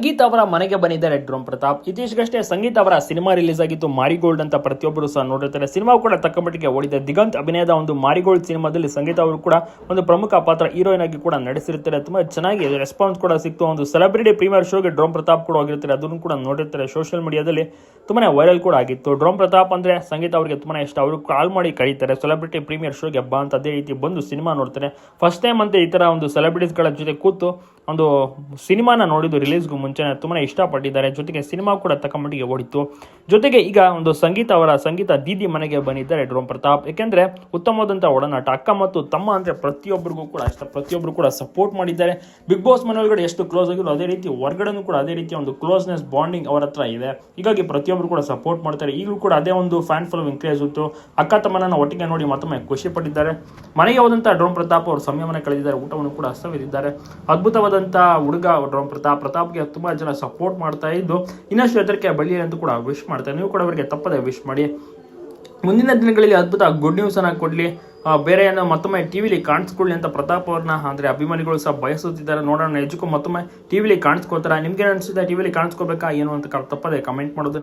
ಸಂಗೀತ ಅವರ ಮನೆಗೆ ಬಂದಿದ್ದಾರೆ ಡ್ರೋಮ್ ಪ್ರತಾಪ್. ಇತ್ತೀಚೆಗಷ್ಟೇ ಸಂಗೀತ ಅವರ ಸಿನಿಮಾ ರಿಲೀಸ್ ಆಗಿತ್ತು ಮಾರಿಗೋಲ್ಡ್ ಅಂತ ಪ್ರತಿಯೊಬ್ಬರು ಸಹ ನೋಡಿರ್ತಾರೆ. ಸಿನಿಮಾ ಕೂಡ ತಕ್ಕಮಟ್ಟಿಗೆ ಓಡಿದೆ. ದಿಗಂತ್ ಅಭಿನಯದ ಒಂದು ಮಾರಿಗೋಲ್ಡ್ ಸಿನಿಮಾದಲ್ಲಿ ಸಂಗೀತ ಅವರು ಕೂಡ ಒಂದು ಪ್ರಮುಖ ಪಾತ್ರ ಹೀರೋಯಿನ್ ಆಗಿ ಕೂಡ ನಡೆಸಿರ್ತಾರೆ ತುಂಬಾ ಚೆನ್ನಾಗಿ ರೆಸ್ಪಾನ್ಸ್ ಕೂಡ ಸಿಕ್ತು. ಒಂದು ಸೆಲೆಬ್ರಿಟಿ ಪ್ರೀಮಿಯರ್ ಶೋಗೆ ಡ್ರೋಮ್ ಪ್ರತಾಪ್ ಕೂಡ ಹೋಗಿರ್ತಾರೆ. ಅದನ್ನು ಕೂಡ ನೋಡಿರ್ತಾರೆ ಸೋಷಿಯಲ್ ಮೀಡಿಯಾದಲ್ಲಿ ತುಂಬಾ ವೈರಲ್ ಕೂಡ ಆಗಿತ್ತು. ಡ್ರೋಮ್ ಪ್ರತಾಪ್ ಅಂದ್ರೆ ಸಂಗೀತ ಅವರಿಗೆ ತುಂಬಾ ಇಷ್ಟ. ಅವರು ಕಾಲ್ ಮಾಡಿ ಕರೀತಾರೆ ಸೆಲೆಬ್ರಿಟಿ ಪ್ರೀಮಿಯರ್ ಶೋಗೆ ಬಾ ಅಂತ. ಅದೇ ರೀತಿ ಬಂದು ಸಿನಿಮಾ ನೋಡ್ತಾರೆ. ಫಸ್ಟ್ ಟೈಮ್ ಅಂತ ಈ ತರ ಒಂದು ಸೆಲೆಬ್ರಿಟೀಸ್ಗಳ ಜೊತೆ ಕೂತು ಒಂದು ಸಿನಿಮಾನ ನೋಡಿದ್ದು ರಿಲೀಸ್ಗೂ ಮುಂಚೆ ತುಂಬಾ ಇಷ್ಟಪಟ್ಟಿದ್ದಾರೆ. ಜೊತೆಗೆ ಸಿನಿಮಾ ಕೂಡ ತಕ್ಕಮಟ್ಟಿಗೆ ಓಡಿತ್ತು. ಜೊತೆಗೆ ಈಗ ಒಂದು ಸಂಗೀತ ಅವರ ಸಂಗೀತ ದೀದಿ ಮನೆಗೆ ಬಂದಿದ್ದಾರೆ ಡ್ರೋಮ್ ಪ್ರತಾಪ್. ಏಕೆಂದರೆ ಉತ್ತಮವಾದಂಥ ಒಡನಾಟ, ಅಕ್ಕ ಮತ್ತು ತಮ್ಮ ಅಂದ್ರೆ ಪ್ರತಿಯೊಬ್ಬರಿಗೂ ಕೂಡ ಇಷ್ಟ ಪ್ರತಿಯೊಬ್ಬರು ಕೂಡ ಸಪೋರ್ಟ್ ಮಾಡಿದ್ದಾರೆ. ಬಿಗ್ ಬಾಸ್ ಮನೆ ಒಳಗಡೆ ಎಷ್ಟು ಕ್ಲೋಸ್ ಆಗಿರೋ ಅದೇ ರೀತಿ ಹೊರಗಡೆನೂ ಕೂಡ ಅದೇ ರೀತಿಯ ಒಂದು ಕ್ಲೋಸ್ನೆಸ್ ಬಾಂಡಿಂಗ್ ಅವರ ಹತ್ರ ಇದೆ. ಹೀಗಾಗಿ ಪ್ರತಿಯೊಬ್ಬರು ಕೂಡ ಸಪೋರ್ಟ್ ಮಾಡ್ತಾರೆ. ಈಗಲೂ ಕೂಡ ಅದೇ ಒಂದು ಫ್ಯಾನ್ ಫಾಲೋವಿಂಗ್ ಇನ್ಕ್ರೀಸ್ ಇತ್ತು ಅಕ್ಕ ತಮ್ಮನನ್ನ ಒಟ್ಟಿಗೆ ನೋಡಿ ಮತ್ತೊಮ್ಮೆ ಖುಷಿ ಪಟ್ಟಿದ್ದಾರೆ. ಮನೆಗೆ ಹೋದಂಥ ಡ್ರೋಮ್ ಪ್ರತಾಪ್ ಅವರು ಸಂಯಮನ ಕಳೆದಿದ್ದಾರೆ. ಊಟವನ್ನು ಕೂಡ ಸವಿದಿದ್ದಾರೆ. ಅದ್ಭುತವಾದಂಥ ಹುಡುಗ ಡ್ರೋಮ್ ಪ್ರತಾಪ್. ಪ್ರತಾಪ್ಗೆ ತುಂಬಾ ಜನ ಸಪೋರ್ಟ್ ಮಾಡ್ತಾ ಇದ್ದು, ಇನ್ನಷ್ಟು ಎತ್ತರಕ್ಕೆ ಬಳಿ ಅಂತ ಕೂಡ ವಿಶ್ ಮಾಡ್ತಾರೆ. ನೀವು ಕೂಡ ಅವರಿಗೆ ತಪ್ಪದೆ ವಿಶ್ ಮಾಡಿ. ಮುಂದಿನ ದಿನಗಳಲ್ಲಿ ಅದ್ಭುತ ಗುಡ್ ನ್ಯೂಸ್ ಅನ್ನ ಕೊಡ್ಲಿ. ಬೇರೆ ಏನೋ ಮತ್ತೊಮ್ಮೆ ಟಿವಿಲಿ ಕಾಣಿಸ್ಕೊಳ್ಳಿ ಅಂತ ಪ್ರತಾಪ್ ಅವ್ರನ್ನ. ಅಂದ್ರೆ ಅಭಿಮಾನಿಗಳು ಸಹ ಬಯಸುತ್ತಿದ್ದಾರೆ. ನೋಡೋಣ ನಿಜಕ್ಕೂ ಮತ್ತೊಮ್ಮೆ ಟಿವಿಲಿ ಕಾಣಿಸ್ಕೋತಾರ ನಿಮ್ಗೆ ಅನ್ಸುತ್ತೆ? ಟಿವಿಲಿ ಕಾಣಿಸ್ಕೋಬೇಕಾ, ಏನು ಅಂತ ತಪ್ಪದೆ ಕಮೆಂಟ್ ಮಾಡೋದು.